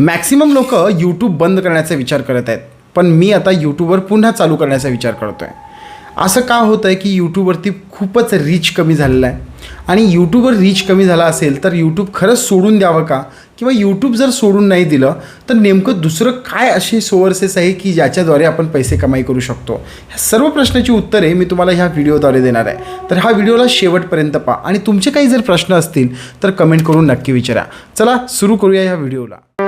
Maximum लोक YouTube बंद करण्याचा विचार करत आहेत. पण मी आता यूट्यूबवर पुन्हा चालू करण्याचा विचार करतो आहे असं का होतं आहे की यूट्यूबवरती खूपच रीच कमी झालेलं आहे? आणि यूट्यूबवर रीच कमी झाला असेल तर यूट्यूब खरंच सोडून द्यावं का? किंवा यूट्यूब जर सोडून नाही दिलं तर नेमकं दुसरं काय असे सोर्सेस आहे की ज्याच्याद्वारे आपण पैसे कमाई करू शकतो? ह्या सर्व प्रश्नाची उत्तरे मी तुम्हाला ह्या व्हिडिओद्वारे देणार आहे. तर हा व्हिडिओला शेवटपर्यंत पहा. आणि तुमचे काही जर प्रश्न असतील तर कमेंट करून नक्की विचारा. चला सुरू करूया ह्या व्हिडिओला.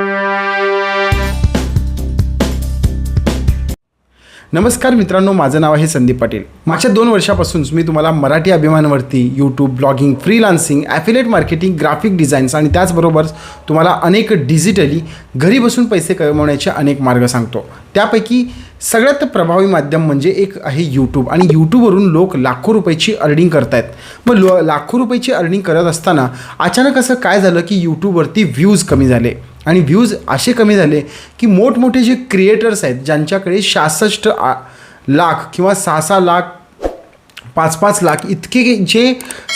नमस्कार मित्रांनो माझं नाव आहे संदीप पाटील. मागच्या दोन वर्षापासून मी तुम्हाला Marathi अभिमानवरती YouTube blogging freelancing affiliate marketing graphic designs आणि त्याचबरोबर तुम्हाला अनेक डिजिटली घरी बसून पैसे कमवण्याचे अनेक मार्ग सांगतो. त्यापैकी सगळ्यात प्रभावी माध्यम म्हणजे एक आहे यूट्यूब आणि यूट्यूबवरून लोक लाखो रुपयाची अर्निंग करत आहेत मग लो लाखो रुपयाची अर्निंग करत असताना अचानक असं काय झालं की यूट्यूबवरती व्ह्यूज कमी झाले? आणि व्ह्यूज असे कमी झाले की मोठमोठे जे क्रिएटर्स आहेत ज्यांच्याकडे सहासष्ट आ- लाख किंवा सहा सहा लाख पाच पाच लाख इतके जे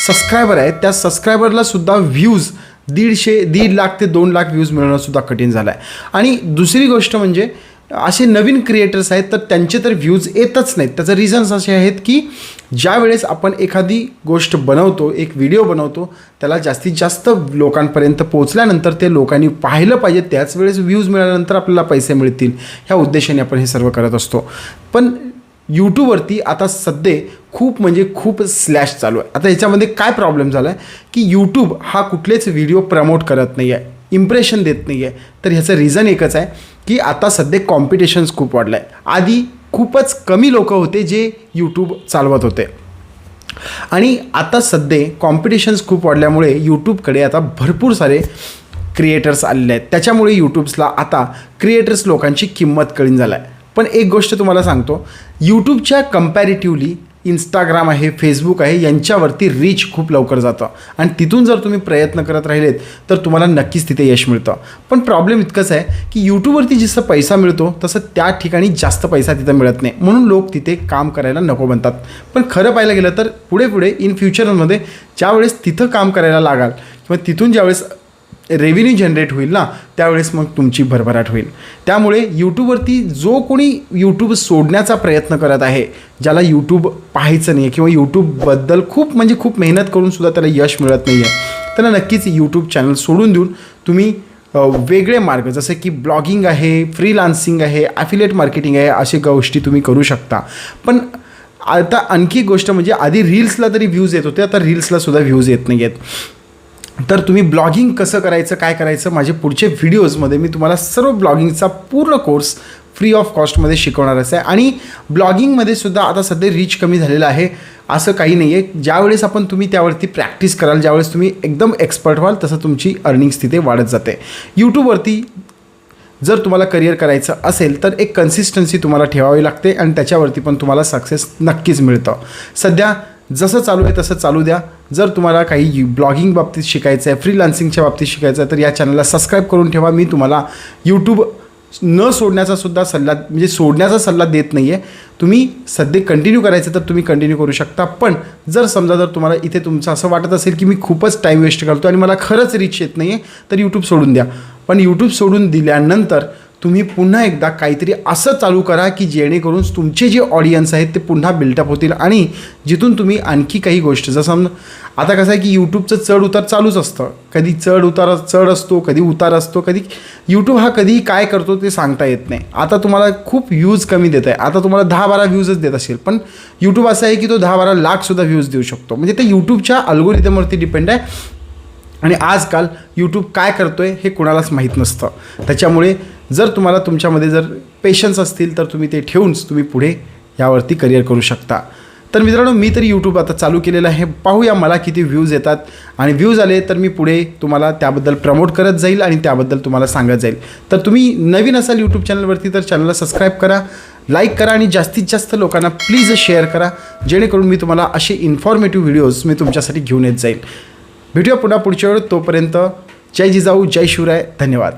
सबस्क्रायबर आहेत त्या सबस्क्रायबरला सुद्धा व्ह्यूज दीडशे दीड लाख ते दोन लाख व्ह्यूज मिळवणंसुद्धा कठीण झालं आहे आणि दुसरी गोष्ट म्हणजे असे नवीन क्रिएटर्स आहेत तर त्यांचे तर व्ह्यूज येतच नाहीत. त्याचं रिझन्स असे आहेत की ज्या वेळेस आपण एखादी गोष्ट बनवतो एक व्हिडिओ बनवतो त्याला जास्तीत जास्त लोकांपर्यंत पोहोचल्यानंतर ते लोकांनी पाहिलं पाहिजे त्याच वेळेस व्ह्यूज मिळाल्यानंतर आपल्याला पैसे मिळतील. ह्या उद्देशाने आपण हे सर्व करत असतो. पण यूट्यूबवरती आता सध्या खूप म्हणजे खूप स्लॅश चालू आहे. आता याच्यामध्ये काय प्रॉब्लेम झाला आहे की यूट्यूब हा कुठलेच व्हिडिओ प्रमोट करत नाही आहे इम्प्रेशन देत नाही आहे तर ह्याचं रिझन एकच आहे. की आता सध्या कॉम्पिटिशन्स खूप वाढलं आहे आधी खूपच कमी लोक होते जे यूट्यूब चालवत होते. आणि आता सध्या कॉम्पिटिशन्स खूप वाढल्यामुळे यूट्यूबकडे आता भरपूर सारे क्रिएटर्स आलेले आहेत. त्याच्यामुळे यूट्यूब्सला आता क्रिएटर्स लोकांची किंमत कळीन झाला आहे पण एक गोष्ट तुम्हाला सांगतो यूट्यूबच्या कम्पॅरेटिव्हली इंस्टाग्राम आहे फेसबुक आहे यांच्यावरती रीच खूप लवकर जातं. आणि तिथून जर तुम्ही प्रयत्न करत राहिलेत तर तुम्हाला नक्कीच तिथे यश मिळतं. पण प्रॉब्लेम इतकंच आहे की यूट्यूबवरती जसं पैसा मिळतो तसं त्या ठिकाणी जास्त पैसा तिथं मिळत नाही. म्हणून लोक तिथे काम करायला नको बनतात पण खरं पाहायला गेलं तर पुढे पुढे इन फ्युचरमध्ये ज्यावेळेस तिथं काम करायला लागाल किंवा तिथून ज्यावेळेस रेव्हेन्यू जनरेट होईल ना त्यावेळेस मग तुमची भरभराट होईल. त्यामुळे यूट्यूबवरती जो कोणी यूट्यूब सोडण्याचा प्रयत्न करत आहे ज्याला यूट्यूब पाहायचं नाही आहे किंवा यूट्यूबबद्दल खूप म्हणजे खूप मेहनत करूनसुद्धा त्याला यश मिळत नाही आहे त्यांना नक्कीच यूट्यूब चॅनल सोडून देऊन तुम्ही वेगळे मार्ग जसे की ब्लॉगिंग आहे फ्रीलान्सिंग आहे ॲफिलेट मार्केटिंग आहे अशा गोष्टी तुम्ही करू शकता. पण आता आणखी गोष्ट म्हणजे आधी रील्सला तरी व्ह्यूज येत होते आता रील्सला सुद्धा व्ह्यूज येत नाही आहेत तर तुम्ही ब्लॉगिंग कसं करायचं काय करायचं माझे पुढचे व्हिडिओजमध्ये मी तुम्हाला सर्व ब्लॉगिंगचा पूर्ण कोर्स फ्री ऑफ कॉस्टमध्ये शिकवणारच आहे. आणि ब्लॉगिंगमध्ये सुद्धा आता सध्या रीच कमी झालेलं आहे असं काही नाही आहे ज्यावेळेस आपण तुम्ही त्यावरती प्रॅक्टिस कराल ज्यावेळेस तुम्ही एकदम एक्सपर्ट व्हाल तसं तुमची अर्निंग्स तिथे वाढत जाते. यूट्यूबवरती जर तुम्हाला करिअर करायचं असेल तर एक कन्सिस्टन्सी तुम्हाला ठेवावी लागते आणि त्याच्यावरती पण तुम्हाला सक्सेस नक्कीच मिळतं. सध्या जसं चालू आहे तसं चालू द्या. जर तुम्हाला काही ब्लॉगिंग बाबतीत शिकायचं आहे फ्रीलान्सिंगच्या बाबतीत शिकायचं आहे तर या चॅनलला सबस्क्राईब करून ठेवा. मी तुम्हाला यूट्यूब न सोडण्याचा सुद्धा सल्ला म्हणजे सोडण्याचा सल्ला देत नाही आहे तुम्ही सध्या कंटिन्यू करायचं तर तुम्ही कंटिन्यू करू शकता. पण जर समजा जर तुम्हाला इथे तुमचं असं वाटत असेल की मी खूपच टाईम वेस्ट करतो आणि मला खरंच रीच येत नाही आहे तर यूट्यूब सोडून द्या. पण यूट्यूब सोडून दिल्यानंतर तुम्ही पुन्हा एकदा काहीतरी असं चालू करा की जेणेकरून तुमचे जे ऑडियन्स आहेत ते पुन्हा बिल्टअप होतील आणि जिथून तुम्ही आणखी काही गोष्ट जसं आता कसं आहे की यूट्यूबचं चढ उतार चालूच असतं. कधी चढ उतार चढ असतो कधी उतार असतो कधी यूट्यूब हा कधी काय करतो ते सांगता येत नाही. आता तुम्हाला खूप व्ह्यूज कमी देत आहे. आता तुम्हाला दहा बारा व्ह्यूजच देत असेल पण यूट्यूब असं आहे की तो दहा बारा लाखसुद्धा व्ह्यूज देऊ शकतो. म्हणजे ते यूट्यूबच्या अल्गोरिदमवरती डिपेंड आहे. आणि आजकाल यूट्यूब काय करतो आहे हे कुणालाच माहीत नसतं. त्याच्यामुळे जर तुम्हाला तुमच्यामध्ये जर पेशन्स असतील तर तुम्ही ते ठेवूनच तुम्ही पुढे यावरती करिअर करू शकता. तर मित्रांनो मी तरी यूट्यूब आता चालू केलेलं आहे. पाहूया मला किती व्ह्यूज येतात. आणि व्ह्यूज आले तर मी पुढे तुम्हाला त्याबद्दल प्रमोट करत जाईल आणि त्याबद्दल तुम्हाला सांगत जाईल. तर तुम्ही नवीन असाल यूट्यूब चॅनलवरती तर चॅनलला सबस्क्राईब करा लाईक करा आणि जास्तीत जास्त लोकांना प्लीज शेअर करा. जेणेकरून मी तुम्हाला असे इन्फॉर्मेटिव्ह व्हिडिओज मी तुमच्यासाठी घेऊन येत जाईल. भेटूया पुन्हा पुढच्या वेळ तोपर्यंत जय जिजाऊ जय शिवराय. धन्यवाद.